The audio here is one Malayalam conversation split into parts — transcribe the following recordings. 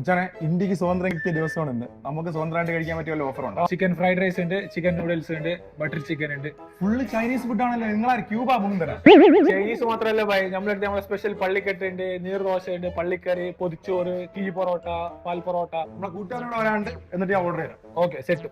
അച്ഛനെ ഇന്ത്യയ്ക്ക് സ്വാതന്ത്ര്യം കിട്ടിയ ദിവസമാണ് ഇന്ന് നമുക്ക് സ്വതന്ത്രമായിട്ട് കഴിക്കാൻ പറ്റിയ വല്ല ഓഫർ ഉണ്ട്? ചിക്കൻ ഫ്രൈഡ് റൈസ് ഉണ്ട് ചിക്കൻ നൂഡിൽസ് ഉണ്ട് ബട്ടർ ചിക്കൻ ഉണ്ട്. ഫുള്ള് ചൈനീസ് ഫുഡ് ആണല്ലോ. നിങ്ങൾ ക്യൂബ് മുങ്ങുതരാ ചൈനീസ് മാത്രമല്ല ഭയ നമ്മളെടുത്ത് നമ്മളെ സ്പെഷ്യൽ പള്ളിക്കെട്ട് ഉണ്ട് നീർദോശ ഉണ്ട് പള്ളിക്കറി പൊതിച്ചോറ് കീ പൊറോട്ട പാൽ പൊറോട്ട. നമ്മളെ കൂട്ടുകാരോട് വരാണ്ട് എന്നിട്ട് ഞാൻ ഓർഡർ ചെയ്യാം ഓക്കെ സെറ്റ്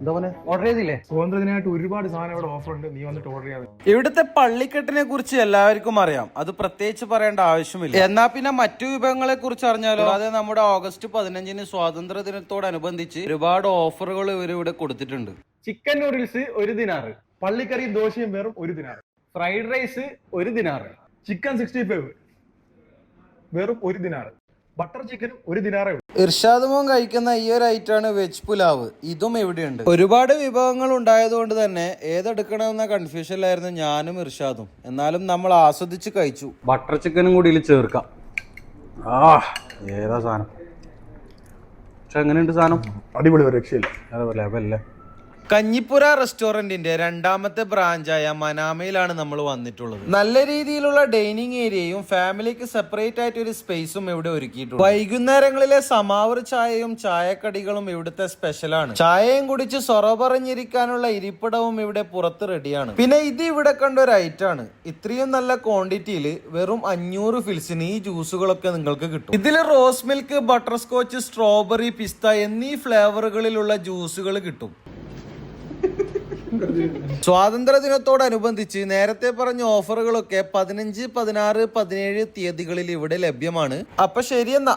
എന്താ ഓർഡർ ചെയ്തില്ലേ? സ്വാതന്ത്ര്യത്തിനായിട്ട് ഒരുപാട് സാധനം ഇവിടെ ഓഫർ ഉണ്ട്. നീ വന്നിട്ട് ഓർഡർ ചെയ്യാതെ. ഇവിടുത്തെ പള്ളിക്കെട്ടിനെ കുറിച്ച് എല്ലാവർക്കും അറിയാം. അത് പ്രത്യേകിച്ച് പറയേണ്ട ആവശ്യമില്ല. എന്നാ പിന്നെ മറ്റു വിഭവങ്ങളെ കുറിച്ച് അറിഞ്ഞാലോ? അതെ നമ്മുടെ ഓഗസ്റ്റ് പതിനഞ്ചിന് സ്വാതന്ത്ര്യ ദിനത്തോടനുബന്ധിച്ച് ഒരുപാട് ഓഫറുകൾ ഇവർ ഇവിടെ കൊടുത്തിട്ടുണ്ട്. ചിക്കൻ നൂഡിൽസ് ഒരു ദിനാറ്. പള്ളിക്കറിയും ദോശയും വേറും ഒരു ദിനാറ്. ഫ്രൈഡ് റൈസ് ഒരു ദിനാറ്. ചിക്കൻ സിക്സ്റ്റി ഫൈവ് വെറും ഒരു ദിനാറ്. ബട്ടർ ചിക്കനും ഒരു ദിനാറേ ഇർഷാദ് മോൻ കഴിക്കുന്ന ഈ ഒരു ഐറ്റാണ് വെജ് പുലാവ്. ഇതും ഇവിടെയുണ്ട് ഒരുപാട് വിഭവങ്ങൾ ഉണ്ടായതുകൊണ്ട് തന്നെ ഏതെടുക്കണമെന്ന കൺഫ്യൂഷനിലായിരുന്നു ഞാനും ഇർഷാദും. എന്നാലും നമ്മൾ ആസ്വദിച്ച് കഴിച്ചു. ബട്ടർ ചിക്കനും കൂടി ഇതിൽ ചേർക്കാം. ആ ഏതാ സാധനം? പക്ഷെ എങ്ങനെയുണ്ട് സാധനം? അടിപൊളി ഒരു രക്ഷയില്ല. അതേപോലെ ലെവല്ലേ കഞ്ഞിപ്പുര റെസ്റ്റോറന്റിന്റെ രണ്ടാമത്തെ ബ്രാഞ്ചായ മനാമയിലാണ് നമ്മൾ വന്നിട്ടുള്ളത്. നല്ല രീതിയിലുള്ള ഡൈനിങ് ഏരിയയും ഫാമിലിക്ക് സെപ്പറേറ്റ് ആയിട്ട് ഒരു സ്പേസും ഇവിടെ ഒരുക്കിയിട്ടുണ്ട്. വൈകുന്നേരങ്ങളിലെ സമാവർ ചായയും ചായക്കടികളും ഇവിടുത്തെ സ്പെഷ്യലാണ് ചായയും കുടിച്ച് സൊറ പറഞ്ഞിരിക്കാനുള്ള ഇരിപ്പിടവും ഇവിടെ പുറത്ത് റെഡിയാണ് പിന്നെ ഇത് ഇവിടെ കണ്ട ഒരു ഐറ്റാണ് ഇത്രയും നല്ല ക്വാണ്ടിറ്റിയിൽ വെറും അഞ്ഞൂറ് ഫിൽസിന് ഈ ജ്യൂസുകളൊക്കെ നിങ്ങൾക്ക് കിട്ടും. ഇതിൽ rose milk butterscotch strawberry പിസ്ത എന്നീ ഫ്ലേവറുകളിലുള്ള ജ്യൂസുകൾ കിട്ടും. സ്വാതന്ത്ര്യ ദിനത്തോടനുബന്ധിച്ച് നേരത്തെ പറഞ്ഞ ഓഫറുകളൊക്കെ പതിനഞ്ച് പതിനാറ് പതിനേഴ് തീയതികളിൽ ഇവിടെ ലഭ്യമാണ്. അപ്പൊ ശരിയെന്നാ.